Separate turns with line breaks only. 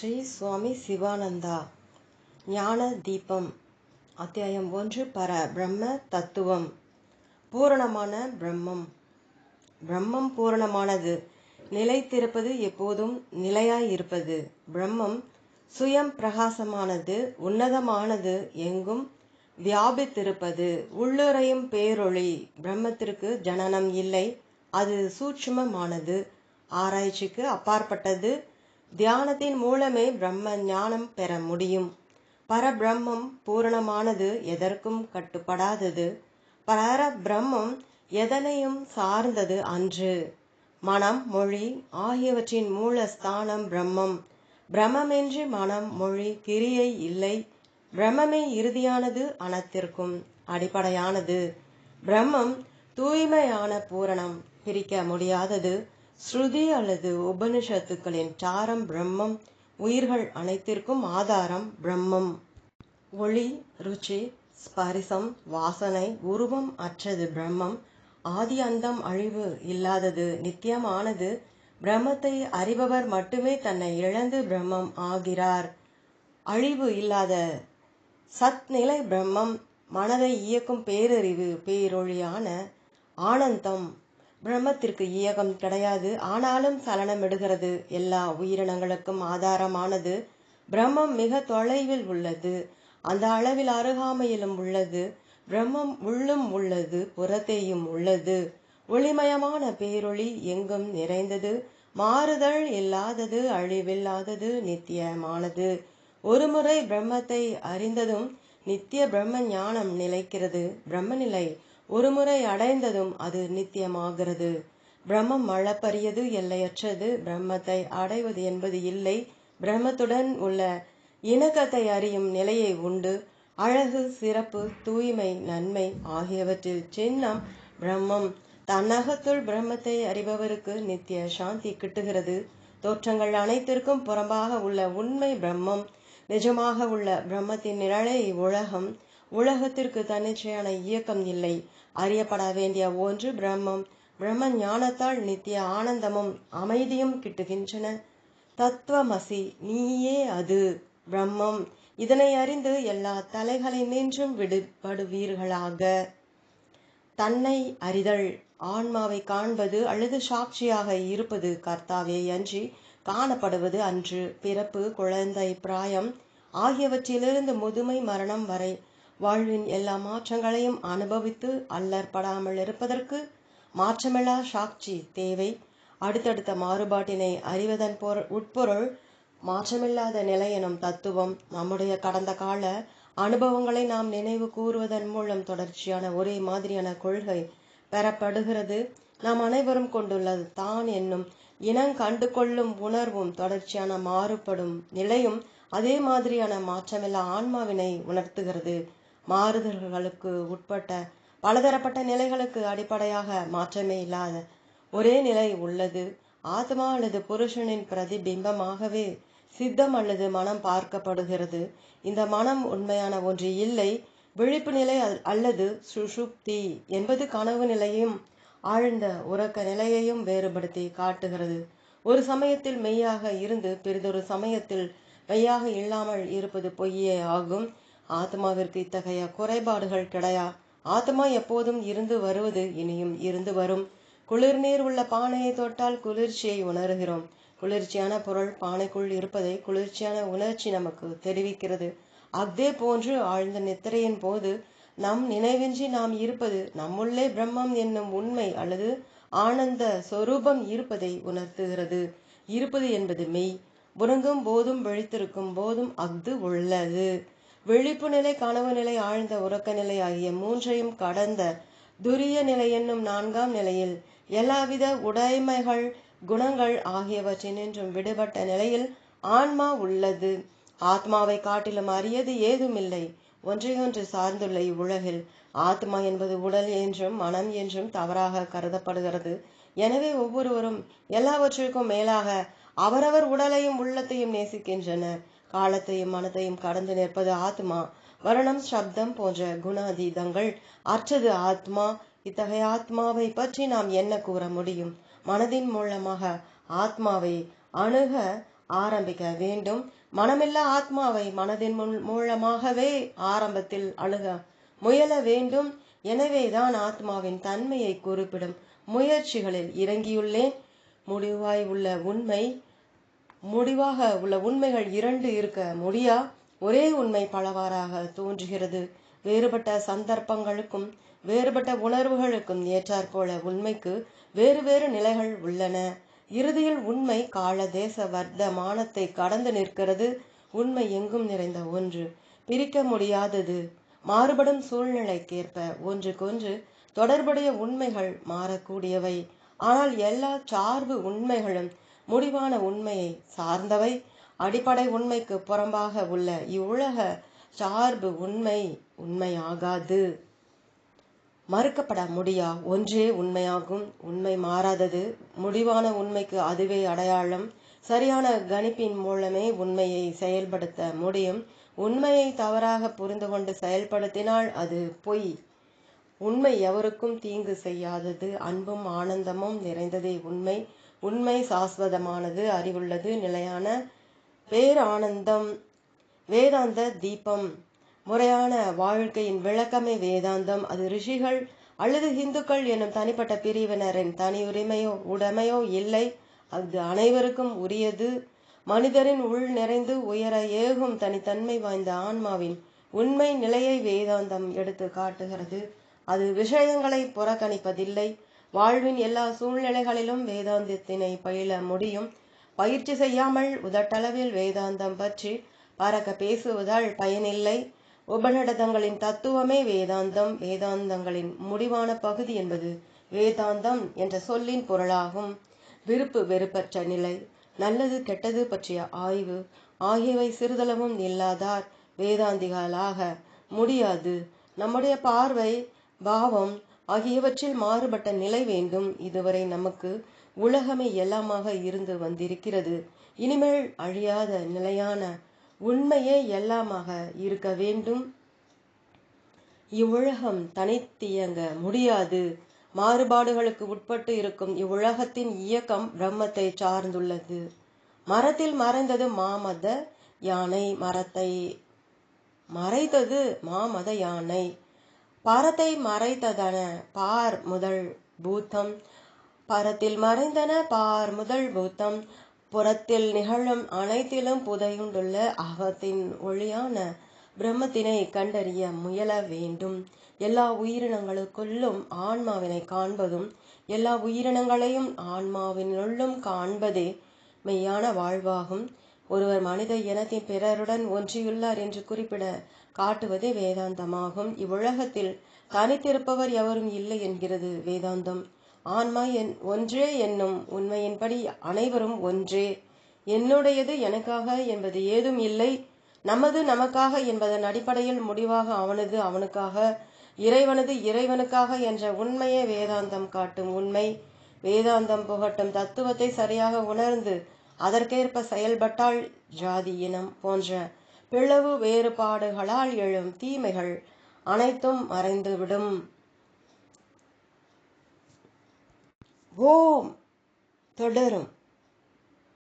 ஸ்ரீ சுவாமி சிவானந்தா. ஞான தீபம். அத்தியாயம் ஒன்று பர பிரம்ம தத்துவம். பூரணமான பிரம்மம். பிரம்மம் பூரணமானது. நிலைத்திருப்பது எப்போதும் நிலையாயிருப்பது. பிரம்மம் சுயம் பிரகாசமானது உன்னதமானது எங்கும் வியாபித்திருப்பது. உள்ளுரையும் பேரொளி. பிரம்மத்திற்கு ஜனனம் இல்லை. அது சூட்சுமமானது. ஆராய்ச்சிக்கு அப்பாற்பட்டது. தியானத்தின் மூலமே பிரம்ம ஞானம் பெற முடியும். பரபிரம்மம் பூரணமானது எதற்கும் கட்டுப்படாதது. பரபிரம்மம் எதனையும் சார்ந்தது அன்று. மனம் மொழி ஆகியவற்றின் மூல ஸ்தானம் பிரம்மம். பிரம்மமின்றி மனம் மொழி கிரியை இல்லை. பிரம்மமே இறுதியானது அனத்திற்கும் அடிப்படையானது. பிரம்மம் தூய்மையான பூரணம் பிரிக்க முடியாதது. ஸ்ருதி அல்லது உபனிஷத்துக்களின் சாரம் பிரம்மம் உயிர்கள் அனைத்திற்கும் ஆதாரம் பிரம்மம். ஒளி ருச்சி ஸ்பரிசம் வாசனை உருவம் அற்றது பிரம்மம். ஆதி அந்தம் அழிவு இல்லாதது நித்தியமானது. பிரம்மத்தை அறிபவர் மட்டுமே தன்னை இழந்து பிரம்மம் ஆகிறார். அழிவு இல்லாத சத்நிலை பிரம்மம் மனதை இயக்கும் பேரறிவு பேரொழியான ஆனந்தம். பிரம்மத்திற்கு இயக்கம் கிடையாது. ஆனாலும் சலனம் எடுகிறது. எல்லா உயிரினங்களுக்கும் ஆதாரமானது பிரம்மம் மிக தொலைவில் உள்ளது. அந்த அளவில் அருகாமையிலும் உள்ளது. பிரம்மம் உள்ளும் உள்ளது. புறத்தேயும் உள்ளது. ஒளிமயமான பேரொளி எங்கும் நிறைந்தது. மாறுதல் இல்லாதது அழிவில்லாதது நித்தியமானது. ஒருமுறை பிரம்மத்தை அறிந்ததும் நித்திய பிரம்ம ஞானம் நிலைக்கிறது. பிரம்மநிலை ஒருமுறை அடைந்ததும் அது நித்தியமாகிறது. பிரம்மம் அளப்பரியது எல்லையற்றது. பிரம்மத்தை அடைவது என்பது இல்லை. பிரம்மத்துடன் உள்ள இணக்கத்தை அறியும் நிலையை உண்டு. அழகு சிறப்பு தூய்மை நன்மை ஆகியவற்றில் சின்னம் பிரம்மம். தன்னகத்துள் பிரம்மத்தை அறிபவருக்கு நித்திய சாந்தி கிட்டுகிறது. தோற்றங்கள் அனைத்திற்கும் புறம்பாக உள்ள உண்மை பிரம்மம். நிஜமாக உள்ள பிரம்மத்தின் நிழலை உலகம். உலகத்திற்கு தன்னிச்சையான இயக்கம் இல்லை. அறியப்பட வேண்டிய ஒன்று பிரம்மம். பிரம்ம ஞானத்தால் நித்திய ஆனந்தமும் அமைதியும் கிட்டுகின்றன. தத்துவமசி நீயே அது பிரம்மம். இதனை அறிந்து எல்லா தலைகளை நின்றும் விடுபடுவீர்களாக. தன்னை அறிதல் ஆன்மாவை காண்பது அல்லது சாட்சியாக இருப்பது கர்த்தாவே அன்றி காணப்படுவது அன்று. பிறப்பு குழந்தை பிராயம் ஆகியவற்றிலிருந்து முதுமை மரணம் வரை வாழ்வின் எல்லா மாற்றங்களையும் அனுபவித்து அல்லற்படாமல் இருப்பதற்கு மாற்றமில்லா சாட்சி தேவை. அடுத்தடுத்த மாறுபாட்டினை அறிவதன் பொருள் உட்பொருள் மாற்றமில்லாத நிலை எனும் தத்துவம். நம்முடைய கடந்த கால அனுபவங்களை நாம் நினைவு கூறுவதன் மூலம் தொடர்ச்சியான ஒரே மாதிரியான கொள்கை பெறப்படுகிறது. நாம் அனைவரும் கொண்டுள்ளது தான் என்னும் இனம் கண்டு கொள்ளும் உணர்வும் தொடர்ச்சியான மாறுபடும் நிலையும் அதே மாதிரியான மாற்றமில்லா ஆன்மாவினை உணர்த்துகிறது. மாறுதல்களுக்கு உட்பட்ட பலதரப்பட்ட நிலைகளுக்கு அடிப்படையாக மாற்றமே இல்லாத ஒரே நிலை உள்ளது. ஆத்மா அல்லது புருஷனின் பிரதிபிம்பமாகவே சித்தம் அல்லது மனம் பார்க்கப்படுகிறது. இந்த மனம் உண்மையான ஒன்று இல்லை. விழிப்பு நிலை அல்லது சுஷுப்தி என்பது கனவு நிலையும் ஆழ்ந்த உறக்க நிலையையும் வேறுபடுத்தி காட்டுகிறது. ஒரு சமயத்தில் மெய்யாக இருந்து பிறிதொரு சமயத்தில் மெய்யாக இல்லாமல் இருப்பது பொய்யே ஆகும். ஆத்மாவிற்கு இத்தகைய குறைபாடுகள் கிடையா? ஆத்மா எப்போதும் இருந்து வருவது இனியும் இருந்து வரும். குளிர்நீர் உள்ள பானையை தொட்டால் குளிர்ச்சியை உணர்கிறோம். குளிர்ச்சியான பொருள் பானைக்குள் இருப்பதை குளிர்ச்சியான உணர்ச்சி நமக்கு தெரிவிக்கிறது. அதே போன்று ஆழ்ந்த நித்திரையின் போது நம் நினைவின்றி நாம் இருப்பது நம்முள்ளே பிரம்மம் என்னும் உண்மை அல்லது ஆனந்த சொரூபம் இருப்பதை உணர்த்துகிறது. இருப்பது என்பது மெய். உறங்கும் போதும் விழித்திருக்கும் போதும் அஃது உள்ளது. விழிப்பு நிலை கனவு நிலை ஆழ்ந்த உறக்க நிலை ஆகிய மூன்றையும் கடந்த துரிய நிலை என்னும் நான்காம் நிலையில் எல்லாவித உடைமைகள் குணங்கள் ஆகியவற்றினின்றும் விடுபட்ட நிலையில் ஆன்மா உள்ளது. ஆத்மாவை காட்டிலும் அறியது ஏதுமில்லை. ஒன்றையொன்று சார்ந்துள்ள இவ்வுலகில் ஆத்மா என்பது உடல் என்றும் மனம் என்றும் தவறாக கருதப்படுகிறது. எனவே ஒவ்வொருவரும் எல்லாவற்றிற்கும் மேலாக அவரவர் உடலையும் உள்ளத்தையும் நேசிக்கின்றனர். காலத்தையும் மனத்தையும் கடந்து நிற்பது ஆத்மா. வருணம் சப்தம் போன்ற குணாதீதங்கள். அற்றது ஆத்மா. இத்தகைய ஆத்மாவை பற்றி நாம் என்ன கூற முடியும்? மனதின் மூலமாக ஆத்மாவை அணுக ஆரம்பிக்க வேண்டும். மனமில்லா ஆத்மாவை மனதின் மூலமாகவே ஆரம்பத்தில் அணுக முயல வேண்டும். எனவேதான் ஆத்மாவின் தன்மையை குறிப்பிடும். முயற்சிகளில் இறங்கியுள்ளேன். முடிவாய் உள்ள உண்மை முடிவாக உள்ள உண்மைகள் இரண்டு இருக்க முடியா? ஒரே உண்மை பலவாறாக தோன்றுகிறது. வேறுபட்ட சந்தர்ப்பங்களுக்கும் வேறுபட்ட உணர்வுகளுக்கும் ஏற்றாற்போல உண்மைக்கு வேறு வேறு நிலைகள் உள்ளன. இறுதியில் உண்மை கால தேச வர்த்த மானத்தை கடந்து நிற்கிறது. உண்மை எங்கும் நிறைந்த ஒன்று. பிரிக்க முடியாதது. மாறுபடும் சூழ்நிலைக்கேற்ப ஒன்றுக்கொன்று தொடர்புடைய உண்மைகள் மாறக்கூடியவை. ஆனால் எல்லா சார்பு உண்மைகளும் முடிவான உண்மையை சார்ந்தவை. அடிப்படை உண்மைக்கு புறம்பாக உள்ள இவ்வுலக சார்பு உண்மை உண்மையாகாது. மறுக்கப்பட முடியா? ஒன்றே உண்மையாகும். உண்மை மாறாதது. முடிவான உண்மைக்கு அதுவே அடையாளம். சரியான கணிப்பின் மூலமே உண்மையை செயல்படுத்த முடியும். உண்மையை தவறாக புரிந்து கொண்டு செயல்படுத்தினால் அது பொய். உண்மை எவருக்கும் தீங்கு செய்யாதது. அன்பும் ஆனந்தமும் நிறைந்ததே உண்மை. உண்மை சாஸ்வதமானது அறிவுள்ளது நிலையான பேரானந்தம் வேதாந்த தீபம் முறையான வாழ்க்கையின் விளக்கமே வேதாந்தம். அது ரிஷிகள் அல்லது இந்துக்கள் எனும் தனிப்பட்ட பிரிவினரின் தனி உரிமையோ உடைமையோ இல்லை. அது அனைவருக்கும் உரியது. மனிதரின் உள் நிறைந்து உயர ஏகும் தனித்தன்மை வாய்ந்த ஆன்மாவின் உண்மை நிலையை வேதாந்தம் எடுத்து காட்டுகிறது. அது விஷயங்களை புறக்கணிப்பதில்லை. வாழ்வின் எல்லா சூழ்நிலைகளிலும் வேதாந்தத்தினை பயில முடியும். பயிற்சி செய்யாமல் உதட்டளவில் வேதாந்தம் பற்றி பறக்க பேசுவதால் பயனில்லை. உபநிடதங்களின் தத்துவமே வேதாந்தம். வேதாந்தங்களின் முடிவான பகுதி என்பது வேதாந்தம் என்ற சொல்லின் பொருளாகும். விருப்பு வெறுப்பற்ற நிலை நல்லது கெட்டது பற்றிய ஆய்வு ஆகியவை சிறிதளவும் இல்லாதார் வேதாந்திகளாக முடியாது. நம்முடைய பார்வை பாவம் ஆகியவற்றில் மாறுபட்ட நிலை வேண்டும். இதுவரை நமக்கு உலகமே எல்லாமாக இருந்து வந்திருக்கிறது. இனிமேல் அழியாத நிலையான உண்மையே எல்லாமாக இருக்க வேண்டும். இவ்வுலகம் தனித்தியங்க முடியாது. மாறுபாடுகளுக்கு உட்பட்டு இருக்கும் இவ்வுலகத்தின் இயக்கம் பிரம்மத்தை சார்ந்துள்ளது. மரத்தில் மறைந்தது மாமத யானை மரத்தை மறைத்தது மாமத யானை. பரத்தை மறைத்ததன பார் முதல் பூத்தம். பரத்தில் மறைந்தன பார் முதல் பூத்தம். புறத்தில் நிகழும் அனைத்திலும் புதையுண்டுள்ள அகத்தின் ஒளியான பிரம்மத்தினை கண்டறிய முயல வேண்டும். எல்லா உயிரினங்களுக்குள்ளும் ஆன்மாவினை காண்பதும் எல்லா உயிரினங்களையும் ஆன்மாவினுள்ளும் காண்பதே மெய்யான வாழ்வாகும். ஒருவர் மனித இனத்தின் பிறருடன் ஒன்றியுள்ளார் என்று குறிப்பிட காட்டுவதே வேதாந்தமாகும். இவ்வுலகத்தில் தனித்திருப்பவர் எவரும் இல்லை என்கிறது வேதாந்தம். ஆன்மா என் ஒன்றே என்னும் உண்மையின்படி அனைவரும் ஒன்றே. என்னுடையது எனக்காக என்பது ஏதும் இல்லை. நமது நமக்காக என்பதன் அடிப்படையில் முடிவாக அவனது அவனுக்காக இறைவனது இறைவனுக்காக என்ற உண்மையே வேதாந்தம் காட்டும் உண்மை. வேதாந்தம் புகட்டும் தத்துவத்தை சரியாக உணர்ந்து அதற்கேற்ப செயல்பட்டால் ஜாதி இனம் போன்ற பிளவு வேறுபாடுகளால் எழும் தீமைகள் அனைத்தும் மறைந்துவிடும். ஓம். தொடரும்.